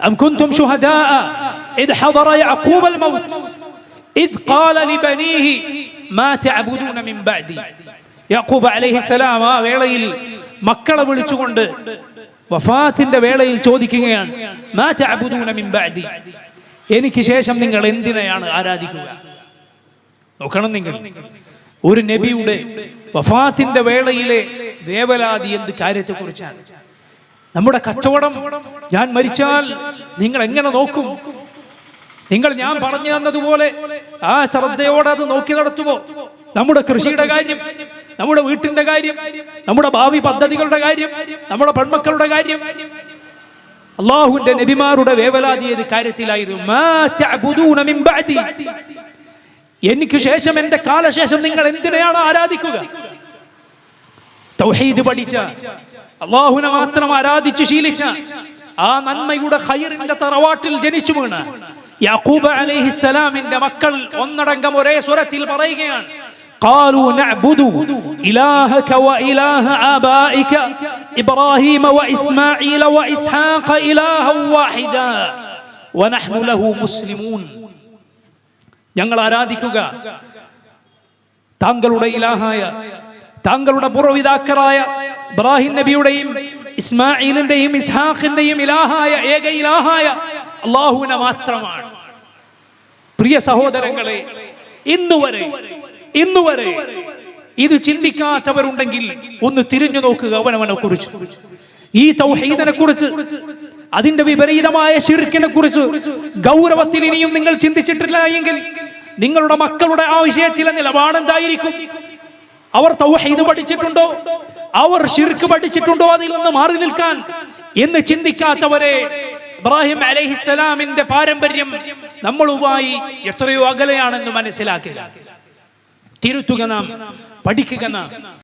أم كنتم شهداء إذ حضر يعقوب الموت إذ قال لبنيه ما تعبدون من بعدي യാക്കൂബ് അലൈഹിസലാം ആ വേളയിൽ മക്കളെ വിളിച്ചുകൊണ്ട് വഫാത്തിന്റെ വേളയിൽ ചോദിക്കുകയാണ് മാ തഅബുദൂന മിൻ ബഅദി എനിക്ക് ശേഷം നിങ്ങൾ എന്തിനെയാണ് ആരാധിക്കുക നോക്കണം നിങ്ങൾ ഒരു നബിയുടെ വഫാത്തിന്റെ വേളയിലെ വേവലാതി എന്ത് കാര്യത്തെക്കുറിച്ചാണ് നമ്മുടെ കച്ചവടം ഞാൻ മരിച്ചാൽ നിങ്ങൾ എങ്ങനെ നോക്കും? നിങ്ങൾ ഞാൻ പറഞ്ഞു തന്നതുപോലെ ആ ശ്രദ്ധയോടെ അത് നോക്കി നടത്തുമോ? നമ്മുടെ കൃഷിയുടെ കാര്യം നമ്മുടെ വീട്ടിന്റെ കാര്യം നമ്മുടെ ഭാവി പദ്ധതികളുടെ കാര്യം നമ്മുടെ പെൺമക്കളുടെ കാര്യം. അള്ളാഹുവിന്റെ നബിമാരുടെ വേവലാതി ഏത് കാര്യത്തിലായിരുന്നു. എനിക്ക് ശേഷം എന്റെ കാലശേഷം നിങ്ങൾ എന്തിനെയാണ് ആരാധിക്കുക? തൗഹീദ് പഠിച്ച അള്ളാഹുവിനെ മാത്രം ആരാധിച്ചു ശീലിച്ച ആ നന്മയുടെ ഖൈറിന്റെ തറവാട്ടിൽ ജനിച്ചു വീണ യാക്കൂബ് അലൈഹിസ്സലാമിന്റെ മക്കൾ ഒന്നടങ്കം ഒരേ സ്വരത്തിൽ പറയുകയാണ് قالوا نعبد إلهك وإله آبائك إبراهيم وإسماعيل وإسحاق إلها واحدا ونحن له مسلمون ഞങ്ങൾ ആരാധിക്കുക താങ്കളുടെ ഇലാഹായ താങ്കളുടെ പൂർവപിതാക്കളായ ഇബ്രാഹിം നബിയുടെയും ഇസ്മായിലിന്റെയും ഇസ്ഹാഖിന്റെയും ഇലാഹായ ഏക ഇലാഹായ അള്ളാഹുവിനെ മാത്രമാണ്. പ്രിയ സഹോദരങ്ങളെ ഇന്നുവരെ ഇന്നുവരെ ഇത് ചിന്തിക്കാത്തവരുണ്ടെങ്കിൽ ഒന്ന് തിരിഞ്ഞു നോക്കുക അവനവനെ കുറിച്ച് ഈ തൗഹീദിനെ കുറിച്ച് അതിന്റെ വിപരീതമായ ഷിർക്കിനെ കുറിച്ച് ഗൗരവത്തിൽ ഇനിയും നിങ്ങൾ ചിന്തിച്ചിട്ടില്ല എങ്കിൽ നിങ്ങളുടെ മക്കളുടെ ആ വിഷയത്തിലെ നിലപാടെന്തായിരിക്കും? അവർ തൗഹീദ് പഠിച്ചിട്ടുണ്ടോ? അവർ ഷിർക്ക് പഠിച്ചിട്ടുണ്ടോ? അതിൽ നിന്ന് മാറി നിൽക്കാൻ. എന്ന് ചിന്തിക്കാത്തവരെ ഇബ്രാഹിം അലൈഹിസ്സലാമിന്റെ പാരമ്പര്യം നമ്മളുമായി എത്രയോ അകലെയാണെന്ന് മനസ്സിലാക്കുക. തിരുത്തുക നാം പഠിക്കുക നാം.